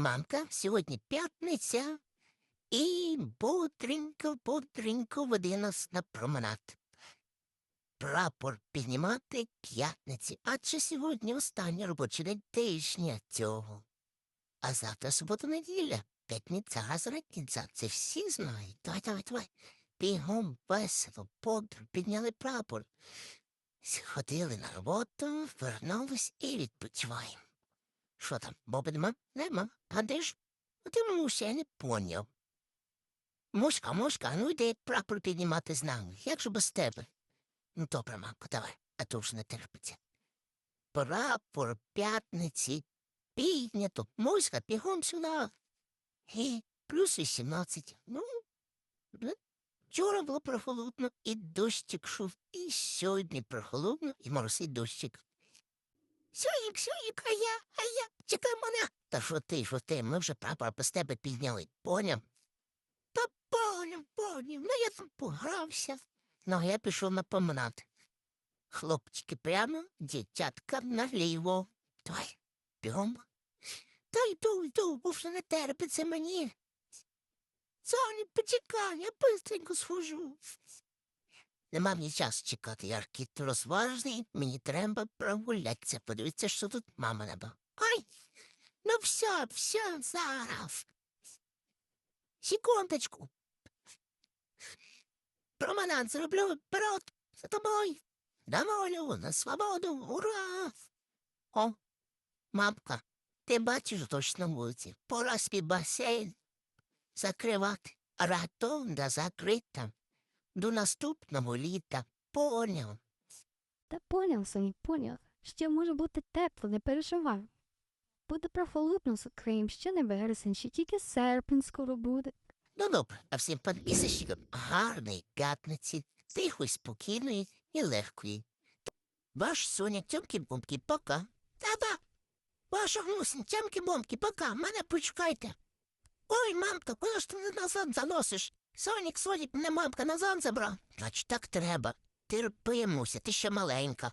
Мамка, сьогодні п'ятниця, і бодренько, бодренько веде нас на променад. Прапор піднімати п'ятниці, адже сьогодні останній робочий день тижня цього. А завтра субота-неділя, п'ятниця, газретниця, це всі знають. Давай, давай, давай. Бігом, весело, бодро, підняли прапор. Сходили на роботу, вернулись і відпочиваємо. Що там, Боби нема? Нема. А ти ще не поняв. Мушка, мушка, ну йди прапор піднімати з нами. Як же без тебе? Ну, добре, мамко, давай, а то вже не терпиться. Прапор п'ятниці піднято. Муська, бігом сюди. І плюс 18. Ну, вчора було прохолодно, і дощик шов, і сьогодні прохолодно, і моросить дощик. Сьоїк, сьоїк, а я, а я, чекай мене. Та що ти, що ти, ми вже прапор без тебе підняли, поняв? Та поняв, поняв, ну я там погрався. Ну, а я пішов на поминати. Хлопчики прямо, дівчатка наліво. Давай, бігом. Та йду, йду, бо вже не терпиться мені. Соня, почекай, я бистренько схожу. Нема мені часу чекати, я кіт розважний, мені треба прогулятися, подивитися, що тут мама неба. Ай, ну все, все, зараз. Секундочку. Променад зроблю вперед за тобою. На волю, на свободу, ура! О, мамка, ти бачиш точно вулиці. Пора спі басейн закривати. Ратонда закрита. До наступного літа. Поняв. Та поняв, Сонік, поняв. Ще може бути тепло, не переживай. Буде прохолодно з Крим, ще не вересень, ще тільки серпень скоро буде. Ну добре, а всім підписчикам гарної п'ятниці, тихої, спокійної і легкої. Ваш Соня Тьомки-Бомки, пока. Та-та. Ваша гнусень Тьомки-Бомки, пока. Мене почекайте. Ой, мамка, куди ж ти мене назад заносиш? Сонік, Сонік, мене мамка назад забрав. Значить, так треба. Терпимося, ти ще маленька.